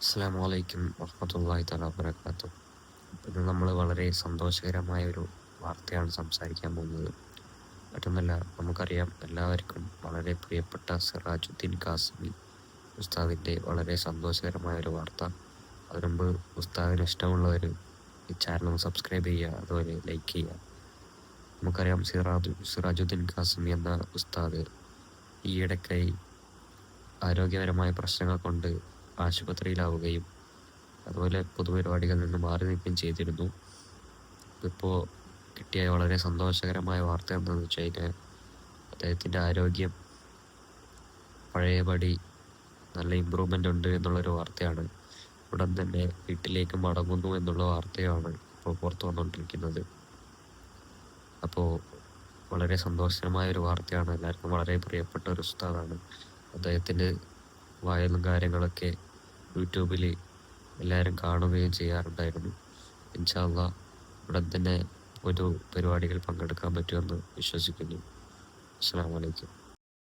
അസ്സാം വലൈക്കും വഹമ്മത്തല്ലാഹി തല വബർക്കാത്തു ഇന്ന് നമ്മൾ വളരെ സന്തോഷകരമായ ഒരു വാർത്തയാണ് സംസാരിക്കാൻ പോകുന്നത്. മറ്റൊന്നല്ല നമുക്കറിയാം എല്ലാവർക്കും വളരെ പ്രിയപ്പെട്ട സിറാജുദ്ദീൻ കാസിമി ഉസ്താദിന്റെ വളരെ സന്തോഷകരമായ ഒരു വാർത്ത. അതിനുമുമ്പ് ഉസ്താദിന് ഇഷ്ടമുള്ളവർ ഈ ചാനൽ സബ്സ്ക്രൈബ് ചെയ്യുക അതുപോലെ ലൈക്ക് ചെയ്യുക. നമുക്കറിയാം സിറാജു സിറാജുദ്ദീൻ കാസിമി എന്ന ഉസ്താദ് ഈയിടയ്ക്കായി ആരോഗ്യപരമായ പ്രശ്നങ്ങൾ കൊണ്ട് ആശുപത്രിയിലാവുകയും അതുപോലെ പൊതുപരിപാടികളിൽ നിന്ന് മാറി നിൽക്കുകയും ചെയ്തിരുന്നു. ഇപ്പോൾ കിട്ടിയ വളരെ സന്തോഷകരമായ വാർത്ത എന്താണെന്ന് വെച്ച് കഴിഞ്ഞാൽ അദ്ദേഹത്തിന്റെ ആരോഗ്യം പഴയപടി നല്ല ഇമ്പ്രൂവ്മെന്റ് ഉണ്ട് എന്നുള്ളൊരു വാർത്തയാണ്. ഉടൻ തന്നെ വീട്ടിലേക്ക് മടങ്ങുന്നു എന്നുള്ള വാർത്തയാണ് ഇപ്പോൾ പുറത്തു വന്നുകൊണ്ടിരിക്കുന്നത്. അപ്പോൾ വളരെ സന്തോഷകരമായ ഒരു വാർത്തയാണ്. എല്ലാവർക്കും വളരെ പ്രിയപ്പെട്ട ഒരു ഉസ്താദാണ്. അദ്ദേഹത്തിന്റെ വയലും കാര്യങ്ങളൊക്കെ യൂട്യൂബിൽ എല്ലാവരും കാണുകയും ചെയ്യാറുണ്ടായിരുന്നു. ഇൻഷാല്ല ഉടൻ തന്നെ ഒരു പരിപാടികൾ പങ്കെടുക്കാൻ പറ്റുമെന്ന് വിശ്വസിക്കുന്നു. അസ്സാം വലൈക്കും